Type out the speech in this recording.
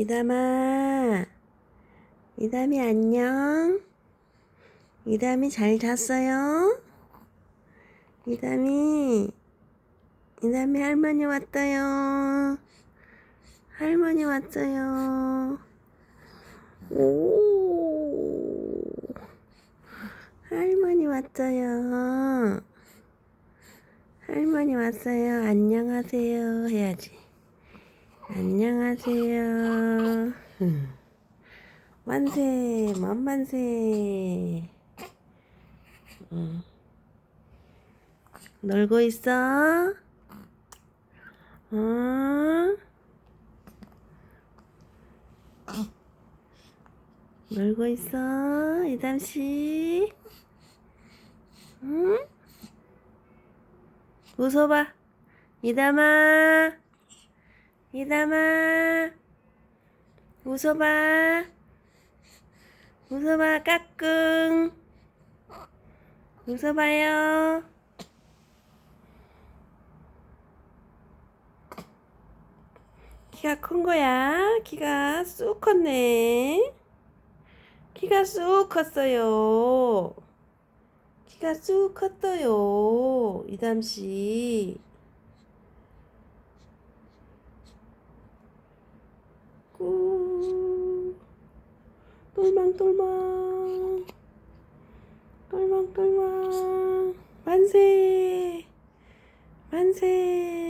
이담아, 이담이 안녕. 이담이 잘 잤어요? 이담이, 이담이 할머니 왔어요. 할머니 왔어요. 오, 할머니 왔어요. 할머니 왔어요. 안녕하세요. 해야지. 안녕하세요. 음. 만세, 만만세. 응. 놀고 있어? 어? 놀고 있어, 이담씨? 응? 웃어봐. 이담아. 이담아. 웃어봐. 웃어봐, 까꿍. 웃어봐요. 키가 큰 거야? 키가 쑥 컸네. 키가 쑥 컸어요. 키가 쑥 컸어요. 이담씨. 똘망똘망. 똘망똘망. 만세. 만세.